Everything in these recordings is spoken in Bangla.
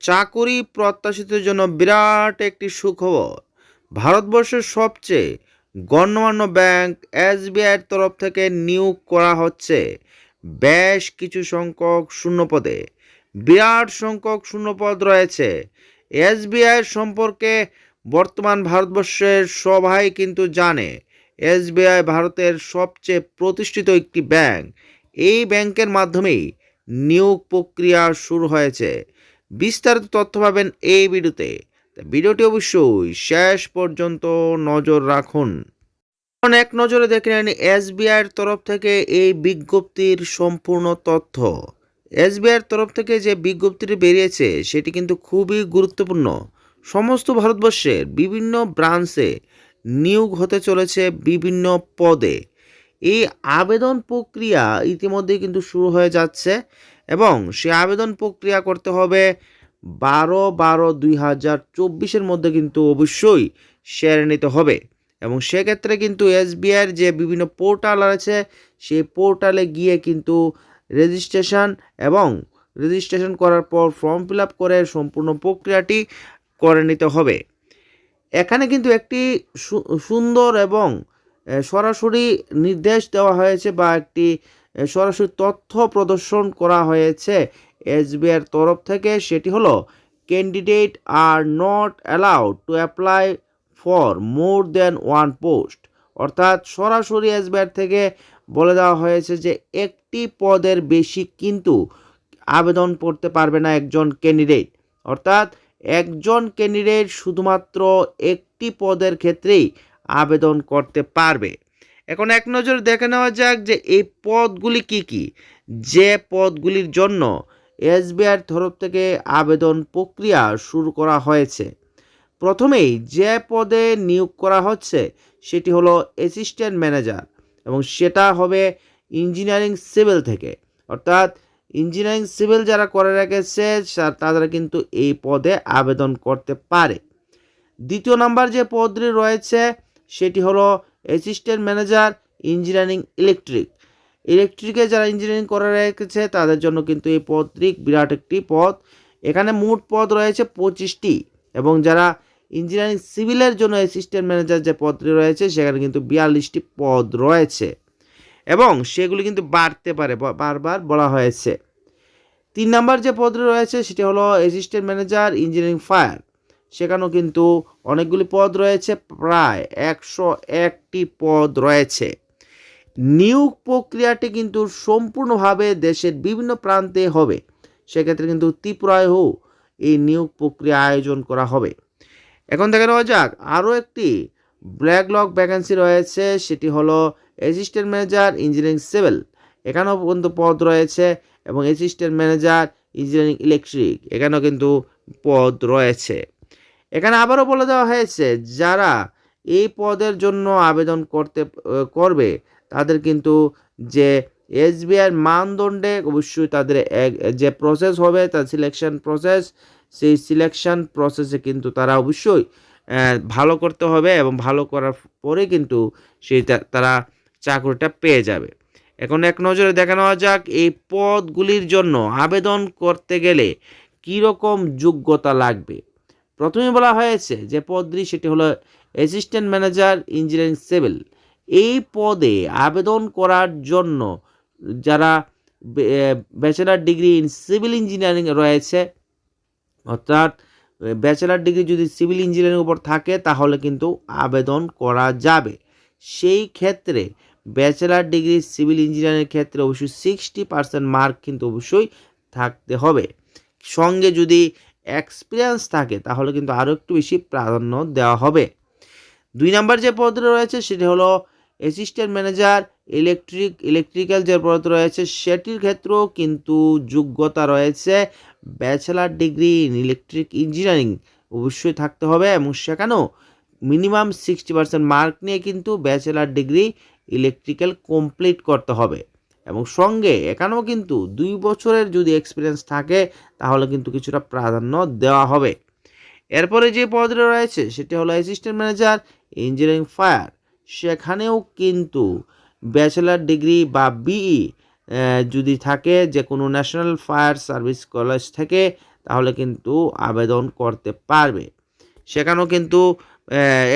চাকুরি প্রত্যাশীদের জন্য বিরাট একটি সুখবর। ভারতবর্ষের সবচেয়ে গণ্যমান্য ব্যাংক এসবিআইয়ের তরফ থেকে নিয়োগ করা হচ্ছে বেশ কিছু সংখ্যক শূন্যপদে। বিরাট সংখ্যক শূন্যপদ রয়েছে। এসবিআইয়ের সম্পর্কে বর্তমান ভারতবর্ষের সবাই কিন্তু জানে, এসবিআই ভারতের সবচেয়ে প্রতিষ্ঠিত একটি ব্যাংক। এই ব্যাংকের মাধ্যমেই নিয়োগ প্রক্রিয়া শুরু হয়েছে। বিস্তারিত তথ্য পাবেন এই ভিডিওতে। ভিডিওটি অবশ্যই শেষ পর্যন্ত নজর রাখুন। এক নজরে দেখে নেন এসবিআইয়ের তরফ থেকে এই বিজ্ঞপ্তির সম্পূর্ণ তথ্য। এসবিআইয়ের তরফ থেকে যে বিজ্ঞপ্তিটি বেরিয়েছে, সেটি কিন্তু খুবই গুরুত্বপূর্ণ। সমস্ত ভারতবর্ষের বিভিন্ন ব্রাঞ্চে নিয়োগ হতে চলেছে বিভিন্ন পদে। এই আবেদন প্রক্রিয়া ইতিমধ্যেই কিন্তু শুরু হয়ে যাচ্ছে। এবং সে আবেদন প্রক্রিয়া করতে হবে বারো বারো দুই হাজার চব্বিশের মধ্যে কিন্তু অবশ্যই সেরে নিতে হবে। এবং সেক্ষেত্রে কিন্তু এসবিআইয়ের যে বিভিন্ন পোর্টাল আছে, সেই পোর্টালে গিয়ে কিন্তু রেজিস্ট্রেশন এবং রেজিস্ট্রেশন করার পর ফর্ম ফিল করে সম্পূর্ণ প্রক্রিয়াটি করে নিতে হবে। এখানে কিন্তু একটি সুন্দর এবং সরাসরি নির্দেশ দেওয়া হয়েছে বা একটি সরাসরি তথ্য প্রদর্শন করা হয়েছে। এসবিআইয়ের তরফ থেকে সেটি হলো candidate are not allowed to apply for more than one post অর্থাৎ সরাসরি এসবিআই থেকে বলে দেওয়া হয়েছে যে, একটি পদের বেশি কিন্তু আবেদন করতে পারবে না একজন ক্যান্ডিডেট অর্থাৎ একজন ক্যান্ডিডেট শুধুমাত্র একটি পদের ক্ষেত্রেই আবেদন করতে পারবে। এখন এক নজর দেখে নেওয়া যাক যে এই পদগুলি কি কি। যে পদগুলির জন্য এসবিআইয়ের তরফ থেকে আবেদন প্রক্রিয়া শুরু করা হয়েছে। প্রথমেই যে পদে নিয়োগ করা হচ্ছে সেটি হলো অ্যাসিস্ট্যান্ট ম্যানেজার এবং সেটা হবে ইঞ্জিনিয়ারিং সিভিল থেকে। অর্থাৎ ইঞ্জিনিয়ারিং সিভিল যারা করে রেখেছে তারা কিন্তু এই পদে আবেদন করতে পারে। দ্বিতীয় নাম্বার যে পদটি রয়েছে সেটি হলো অ্যাসিস্ট্যান্ট ম্যানেজার, ইঞ্জিনিয়ারিং, ইলেকট্রিক। ইলেকট্রিকে যারা ইঞ্জিনিয়ারিং করে রেখেছে, তাদের জন্য কিন্তু এই পদটি বিরাট একটি পদ। এখানে মোট পদ রয়েছে পঁচিশটি এবং যারা ইঞ্জিনিয়ারিং সিভিলের জন্য অ্যাসিস্ট্যান্ট ম্যানেজার যে পদটি রয়েছে, সেখানে কিন্তু বিয়াল্লিশটি পদ রয়েছে এবং সেগুলি কিন্তু বাড়তে পারে বারবার বলা হয়েছে। তিন নাম্বার যে পদটি রয়েছে, সেটি হলো অ্যাসিস্ট্যান্ট ম্যানেজার, ইঞ্জিনিয়ারিং ফায়ার। সেখানেও কিন্তু অনেকগুলি পদ রয়েছে, প্রায় একশো একটি পদ রয়েছে। নিয়োগ প্রক্রিয়াটি কিন্তু সম্পূর্ণভাবে দেশের বিভিন্ন প্রান্তে হবে। সেক্ষেত্রে কিন্তু ত্রিপুরায়ও এই নিয়োগ প্রক্রিয়া আয়োজন করা হবে। এখন দেখে নেওয়া যাক, আরও একটি ব্ল্যাকলক ভ্যাকেন্সি রয়েছে, সেটি হলো অ্যাসিস্ট্যান্ট ম্যানেজার ইঞ্জিনিয়ারিং সিভিল এখানেও কিন্তু পদ রয়েছে এবং অ্যাসিস্ট্যান্ট ম্যানেজার ইঞ্জিনিয়ারিং ইলেকট্রিক এখানেও কিন্তু পদ রয়েছে। এখানে আবারও বলে দেওয়া হয়েছে, যারা এই পদের জন্য আবেদন করতে করবে, তাদের কিন্তু যে এসবিআইয়ের মানদণ্ডে অবশ্যই তাদের যে প্রসেস হবে, তার সিলেকশন প্রসেস সেই সিলেকশন প্রসেসে কিন্তু তারা অবশ্যই ভালো করতে হবে এবং ভালো করার পরে কিন্তু সেই তারা চাকরিটা পেয়ে যাবে। এখন এক নজরে দেখে নেওয়া যাক, এই পদগুলির জন্য আবেদন করতে গেলে কী রকম যোগ্যতা লাগবে। প্রথমে বলা হয়েছে যে পদটি, সেটি হলো অ্যাসিস্ট্যান্ট ম্যানেজার ইঞ্জিনিয়ারিং সিভিল এই পদে আবেদন করার জন্য যারা bachelor degree in civil engineering রয়েছে, অর্থাৎ ব্যাচেলার ডিগ্রি যদি সিভিল ইঞ্জিনিয়ারিং উপর থাকে, তাহলে কিন্তু আবেদন করা যাবে। সেই ক্ষেত্রে ব্যাচেলার ডিগ্রি সিভিল ইঞ্জিনিয়ারিং ক্ষেত্রে অবশ্যই সিক্সটি পার্সেন্ট মার্ক কিন্তু অবশ্যই থাকতে হবে। সঙ্গে যদি এক্সপিরিয়েন্স থাকে, তাহলে কিন্তু আরও একটু বেশি প্রাধান্য দেওয়া হবে। দুই নাম্বার যে পদ রয়েছে, সেটি হলো অ্যাসিস্ট্যান্ট ম্যানেজার ইলেকট্রিক ইলেকট্রিক্যাল যে পদ রয়েছে, সেটির ক্ষেত্রেও কিন্তু যোগ্যতা রয়েছে। Bachelor degree in electric engineering অবশ্যই থাকতে হবে এবং সেখানেও মিনিমাম সিক্সটি পার্সেন্ট মার্ক নিয়ে কিন্তু ব্যাচেলার ডিগ্রি ইলেকট্রিক্যাল কমপ্লিট করতে হবে। এবং সঙ্গে এখানেও কিন্তু দুই বছরের যদি এক্সপিরিয়েন্স থাকে, তাহলে কিন্তু কিছুটা প্রাধান্য দেওয়া হবে। এরপরে যে পদটা রয়েছে, সেটি হলো অ্যাসিস্ট্যান্ট ম্যানেজার ইঞ্জিনিয়ারিং ফায়ার সেখানেও কিন্তু ব্যাচেলার ডিগ্রি বা বিই যদি থাকে যে কোনো ন্যাশনাল ফায়ার সার্ভিস কলেজ থেকে, তাহলে কিন্তু আবেদন করতে পারবে। সেখানেও কিন্তু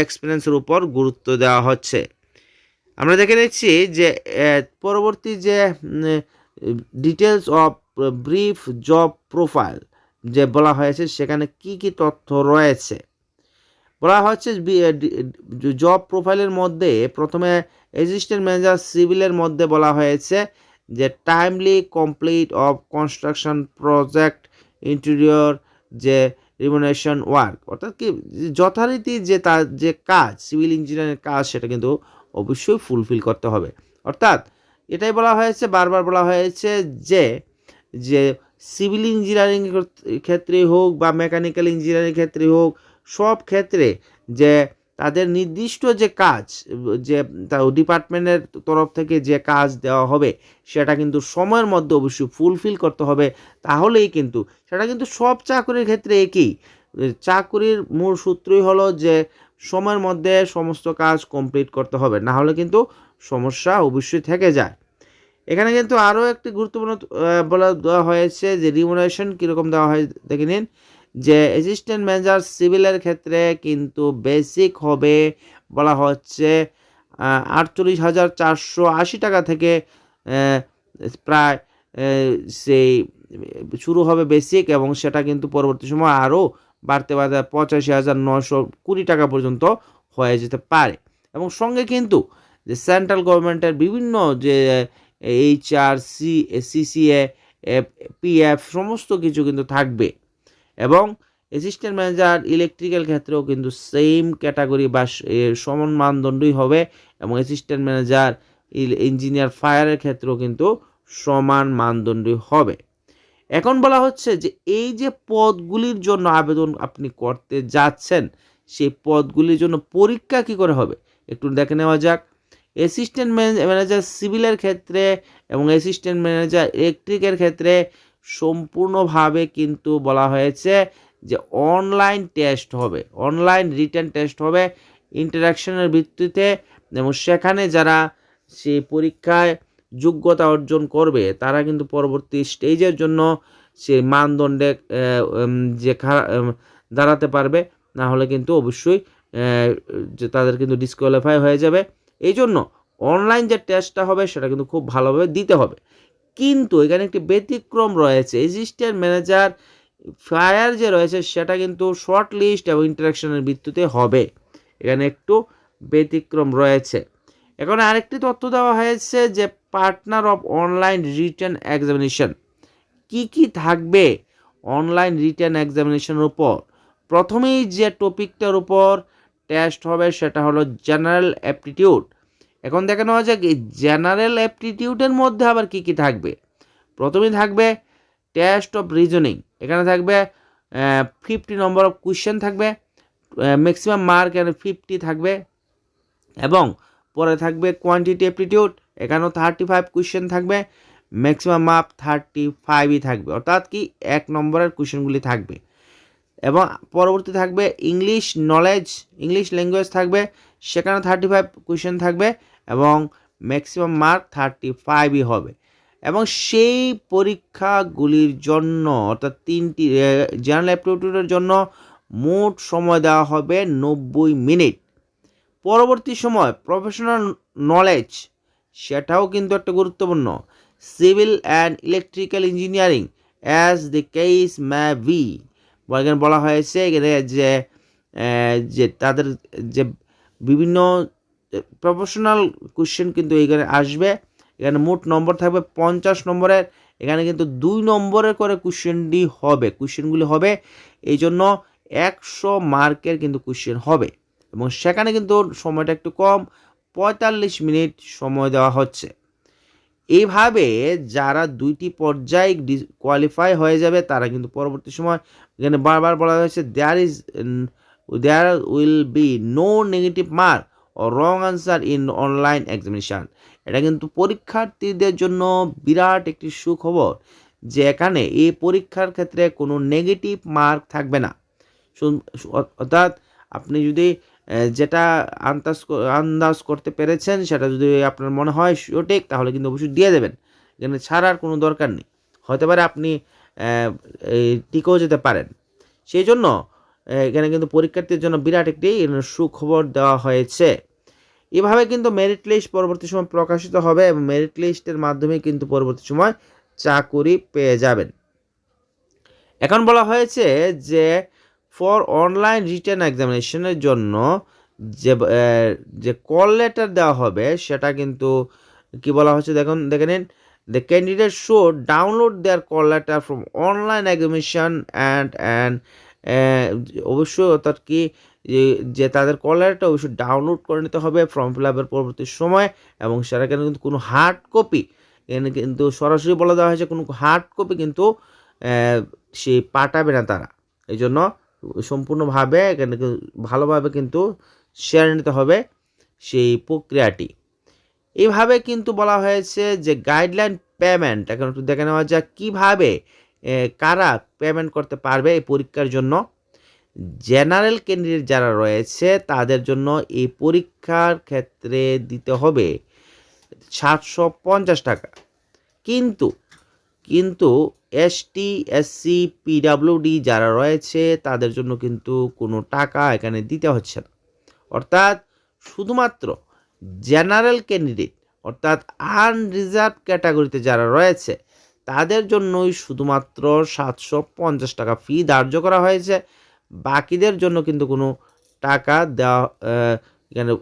এক্সপিরিয়েন্সের উপর গুরুত্ব দেওয়া হচ্ছে। আমরা দেখে নিচ্ছি যে পরবর্তী যে details of brief job profile যে বলা হয়েছে, সেখানে কি কি তথ্য রয়েছে? বলা হচ্ছে জব প্রোফাইলের মধ্যে প্রথমে অ্যাসিস্ট্যান্ট ম্যানেজার সিভিলের মধ্যে বলা হয়েছে যে timely complete of construction project interior যে রিমুনেশন ওয়ার্ক অর্থাৎ কি যথারীতি যে তার যে কাজ সিভিল ইঞ্জিনিয়ারের কাজ, সেটা কিন্তু অবশ্যই ফুলফিল করতে হবে। অর্থাৎ এটাই বলা হয়েছে, বারবার বলা হয়েছে যে যে সিভিল ইঞ্জিনিয়ারিং ক্ষেত্রে হোক বা মেকানিক্যাল ইঞ্জিনিয়ারিং ক্ষেত্রে হোক, সব ক্ষেত্রে যে তাদের নির্দিষ্ট যে কাজ, যে ডিপার্টমেন্টের তরফ থেকে যে কাজ দেওয়া হবে, সেটা কিন্তু সময়ের মধ্যে অবশ্যই ফুলফিল করতে হবে। তাহলেই কিন্তু, সেটা কিন্তু সব চাকরির ক্ষেত্রে একই। চাকরির মূল সূত্রই হলো যে সময়ের মধ্যে সমস্ত কাজ কমপ্লিট করতে হবে, না হলে কিন্তু সমস্যা অবশ্যই থেকে যায়। এখানে কিন্তু আরও একটি গুরুত্বপূর্ণ বলা দেওয়া হয়েছে যে রিমুনারেশন কীরকম দেওয়া হয়, দেখে নিন। যে অ্যাসিস্ট্যান্ট ম্যানেজার সিভিলের ক্ষেত্রে কিন্তু বেসিক হবে, বলা হচ্ছে আটচল্লিশ হাজার চারশো আশি টাকা থেকে প্রায় সেই, শুরু হবে বেসিক এবং সেটা কিন্তু পরবর্তী সময় আরও বাড়তে বাড়তে পঁচাশি হাজার নশো কুড়ি টাকা পর্যন্ত হয়ে যেতে পারে। এবং সঙ্গে কিন্তু যে সেন্ট্রাল গভর্নমেন্টের বিভিন্ন যে এইচআর সি সিসিএ পিএফ সমস্ত কিছু কিন্তু থাকবে। এবং অ্যাসিস্ট্যান্ট ম্যানেজার ইলেকট্রিক্যাল ক্ষেত্রেও কিন্তু সেম ক্যাটাগরি বা সমান মানদণ্ডই হবে। এবং অ্যাসিস্ট্যান্ট ম্যানেজার ইঞ্জিনিয়ার ফায়ারের ক্ষেত্রেও কিন্তু সমান মানদণ্ডই হবে। এখন বলা হচ্ছে যে এই যে পদগুলির জন্য আবেদন আপনি করতে যাচ্ছেন, সেই পদগুলির জন্য পরীক্ষা কি করে হবে? একটু দেখে নেওয়া যাক। অ্যাসিস্ট্যান্ট ম্যানেজার সিভিলের ক্ষেত্রে এবং অ্যাসিস্ট্যান্ট ম্যানেজার ইলেকট্রিকের ক্ষেত্রে সম্পূর্ণভাবে কিন্তু বলা হয়েছে যে অনলাইন টেস্ট হবে অনলাইন রিটার্ন টেস্ট হবে ইন্টারাকশনের ভিত্তিতে এবং সেখানে যারা সেই পরীক্ষায় যোগ্যতা অর্জন করবে, তারা কিন্তু পরবর্তী স্টেজের জন্য সে মানদণ্ডে যে দাঁড়াতে পারবে। না হলে কিন্তু অবশ্যই যে তাদের কিন্তু ডিসকোয়ালিফাই হয়ে যাবে। এই জন্য অনলাইন যে টেস্টটা হবে, সেটা কিন্তু খুব ভালোভাবে দিতে হবে। কিন্তু এখানে একটি ব্যতিক্রম রয়েছে। অ্যাসিস্ট্যান্ট ম্যানেজার ফায়ার যে রয়েছে, সেটা কিন্তু শর্ট লিস্ট এবং ইন্টারাকশনের ভিত্তিতে হবে। এখানে একটু ব্যতিক্রম রয়েছে। এখন আরেকটি তথ্য দেওয়া হয়েছে যে partner of online return examination. কি কি থাকবে অনলাইন রিটার্ন এক্সামিনেশনের উপর? প্রথমেই যে টপিকটার উপর টেস্ট হবে সেটা হলো জেনারেল অ্যাপটিটিউড। এখন দেখে নেওয়া যাক জেনারেল অ্যাপটিটিউডের মধ্যে আবার কি কি থাকবে? প্রথমেই থাকবে টেস্ট অফ রিজনিং, এখানে থাকবে ফিফটি নম্বর অফ কোয়েশ্চেন থাকবে ম্যাক্সিমাম মার্ক এখানে ফিফটি থাকবে, এবং পরে থাকবে কোয়ান্টিটি অ্যাপটিটিউড এখানেও থার্টি ফাইভ কোয়েশ্চেন থাকবে ম্যাক্সিমাম মাপ থার্টি ফাইভই থাকবে। অর্থাৎ কি এক নম্বরের কোয়েশ্চেনগুলি থাকবে। এবং পরবর্তী থাকবে ইংলিশ নলেজ ইংলিশ ল্যাঙ্গুয়েজ থাকবে সেখানে থার্টি ফাইভ কোয়েশ্চেন থাকবে এবং ম্যাক্সিমাম মার্ক থার্টি ফাইভই হবে। এবং সেই পরীক্ষাগুলির জন্য, অর্থাৎ তিনটি জেনারেল অ্যাপটিটিউডের জন্য মোট সময় দেওয়া হবে নব্বই মিনিট। পরবর্তী সময় প্রফেশনাল নলেজ সেটাও কিন্তু একটা গুরুত্বপূর্ণ। Civil and electrical engineering as the case may be. এখানে বলা হয়েছে এখানে যে যে তাদের যে বিভিন্ন প্রফেশনাল কোশ্চেন কিন্তু এখানে আসবে। এখানে মোট নম্বর থাকবে পঞ্চাশ নম্বরের। এখানে কিন্তু দুই নম্বরের করে কোশ্চেনটি হবে কোশ্চেনগুলি হবে। এই জন্য একশো মার্কের কিন্তু কোশ্চেন হবে। এবং সেখানে কিন্তু সময়টা একটু কম। পঁয়তাল্লিশ মিনিট সময় দেওয়া হচ্ছে। এইভাবে যারা দুইটি পর্যায়ে কোয়ালিফাই হয়ে যাবে, তারা কিন্তু পরবর্তী সময় এখানে বারবার বলা হয়েছে there is there will be no negative mark O wrong answer in online examination এটা কিন্তু পরীক্ষার্থীদের জন্য বিরাট একটি সুখবর যে এখানে এই পরীক্ষার ক্ষেত্রে কোনো নেগেটিভ মার্ক থাকবে না। অর্থাৎ আপনি যদি যেটা আন্দাজ আন্দাজ করতে পেরেছেন, সেটা যদি আপনার মনে হয় সঠিক, তাহলে কিন্তু অবশ্যই দিয়ে দেবেন। এখানে ছাড়ার কোনো দরকার নেই। হতে পারে আপনি টিকেও যেতে পারেন। সেই জন্য এখানে কিন্তু পরীক্ষার্থীর জন্য বিরাট একটি সুখবর দেওয়া হয়েছে। এভাবে কিন্তু মেরিট লিস্ট পরবর্তী সময় প্রকাশিত হবে এবং মেরিট লিস্টের মাধ্যমে কিন্তু পরবর্তী সময় চাকুরি পেয়ে যাবেন। এখন বলা হয়েছে যে ফর অনলাইন রিটার্ন এক্সামিনেশনের জন্য যে যে কল লেটার দেওয়া হবে, সেটা কিন্তু কি বলা হচ্ছে দেখুন, দেখে নিন। The candidate should download their call letter from online examination and and অবশ্যই অর্থাৎ কি, যে- তাদের কল লেটারটা অবশ্যই ডাউনলোড করে নিতে হবে ফর্ম ফিল আপের পরবর্তী সময় এবং সেটা কিন্তু কোনো হার্ড কপি এখানে কিন্তু সরাসরি বলে দেওয়া হয়েছে কোনো হার্ড কপি কিন্তু সে পাঠাবে না তারা। এই জন্য সম্পূর্ণভাবে ভালোভাবে কিন্তু শেয়ার নিতে হবে সেই প্রক্রিয়াটি। এইভাবে কিন্তু বলা হয়েছে যে গাইডলাইন পেমেন্ট এখন একটু দেখে নেওয়া যাক কীভাবে কারা পেমেন্ট করতে পারবে এই পরীক্ষার জন্য। জেনারেল ক্যান্ডিডেট যারা রয়েছে, তাদের জন্য এই পরীক্ষার ক্ষেত্রে দিতে হবে সাতশো পঞ্চাশ টাকা। কিন্তু কিন্তু এসটি, এসসি, পিডাব্লিউডি যারা রয়েছে, তাদের জন্য কিন্তু কোনো টাকা এখানে দিতে হচ্ছে না। অর্থাৎ শুধুমাত্র জেনারেল ক্যান্ডিডেট, অর্থাৎ আনরিজার্ভ ক্যাটাগরিতে যারা রয়েছে, তাদের জন্যই শুধুমাত্র সাতশো পঞ্চাশ টাকা ফি ধার্য করা হয়েছে। বাকিদের জন্য কিন্তু কোনো টাকা দেওয়া এখানে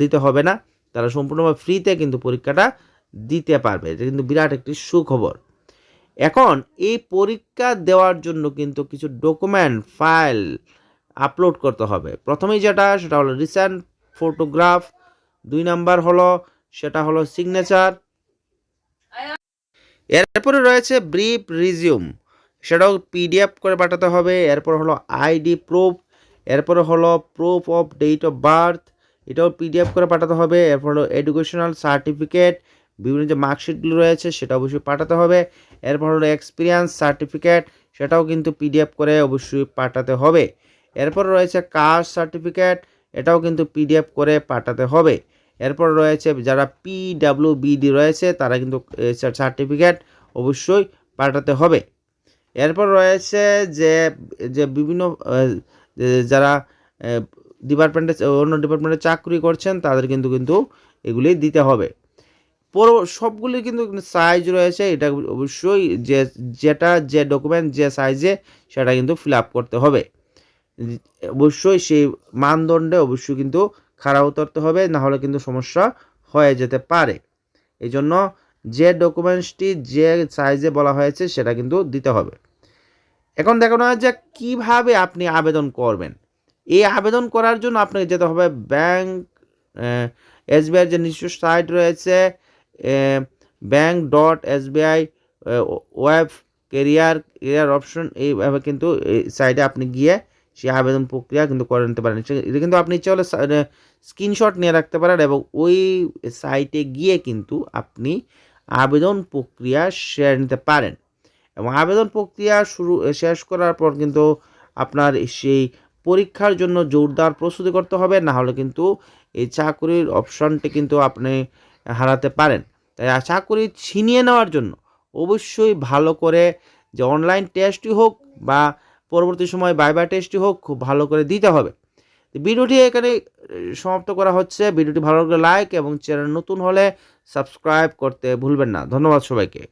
দিতে হবে না। তারা সম্পূর্ণভাবে ফ্রিতে কিন্তু পরীক্ষাটা দিতে পারবে। এটা কিন্তু বিরাট একটি সুখবর। এখন এই পরীক্ষা দেওয়ার জন্য কিন্তু কিছু ডকুমেন্ট ফাইল আপলোড করতে হবে। প্রথমেই যেটা, সেটা হলো রিসেন্ট ফটোগ্রাফ দুই নাম্বার হলো, সেটা হলো সিগনেচার এরপরে রয়েছে ব্রিফ রিজিউম সেটাও পিডিএফ করে পাঠাতে হবে। এরপর হলো আইডি প্রুফ এরপরে হলো proof of date of birth এটাও পিডিএফ করে পাঠাতে হবে। এরপর হলো এডুকেশনাল সার্টিফিকেট বিভিন্ন যে মার্কশিটগুলো রয়েছে সেটা অবশ্যই পাঠাতে হবে। এরপর হলো এক্সপিরিয়েন্স সার্টিফিকেট সেটাও কিন্তু পিডিএফ করে অবশ্যই পাঠাতে হবে। এরপর রয়েছে কাস্ট সার্টিফিকেট এটাও কিন্তু পিডিএফ করে পাঠাতে হবে। এরপর রয়েছে যারা পিডাব্লিউবিডি রয়েছে, তারা কিন্তু সার্টিফিকেট অবশ্যই পাঠাতে হবে। এরপর রয়েছে যে যে বিভিন্ন যারা ডিপার্টমেন্টে অন্য ডিপার্টমেন্টে চাকরি করছেন, তাদের কিন্তু কিন্তু এগুলি দিতে হবে। পর সবগুলি কিন্তু সাইজ রয়েছে। এটা অবশ্যই যে, যেটা যে ডকুমেন্ট যে সাইজে সেটা কিন্তু ফিল আপ করতে হবে। অবশ্যই সেই মানদণ্ডে অবশ্যই কিন্তু খাড়া উতরতে হবে, না হলে কিন্তু সমস্যা হয়ে যেতে পারে। এই জন্য যে ডকুমেন্টসটি যে সাইজে বলা হয়েছে, সেটা কিন্তু দিতে হবে। এখন দেখানো হয় যে কীভাবে আপনি আবেদন করবেন। এই আবেদন করার জন্য আপনাকে যেতে হবে ব্যাংক এসবিআইয়ের যে নিজস্ব সাইট রয়েছে bank dot SBI web career career option এইভাবে কিন্তু এই সাইটে আপনি গিয়ে সেই আবেদন প্রক্রিয়া কিন্তু করে নিতে পারেন। এটা কিন্তু আপনি ইচ্ছে হলে স্ক্রিনশট নিয়ে রাখতে পারেন এবং ওই সাইটে গিয়ে কিন্তু আপনি আবেদন প্রক্রিয়া শেয়ার নিতে পারেন। এবং আবেদন প্রক্রিয়া শুরু শেষ করার পর কিন্তু আপনার সেই পরীক্ষার জন্য জোরদার প্রস্তুতি করতে হবে। না হলে কিন্তু এই চাকরির অপশনটি কিন্তু আপনি হারাতে পারেন। তাই আশা করি ছিনিয়ে নেওয়ার জন্য অবশ্যই ভালো করে যে অনলাইন টেস্টই হোক বা পরবর্তী সময় বাইবা টেস্টই হোক খুব ভালো করে দিতে হবে। ভিডিওটি এখানে সমাপ্ত করা হচ্ছে। ভিডিওটি ভালো লাগলে লাইক এবং চ্যানেল নতুন হলে সাবস্ক্রাইব করতে ভুলবেন না। ধন্যবাদ সবাইকে।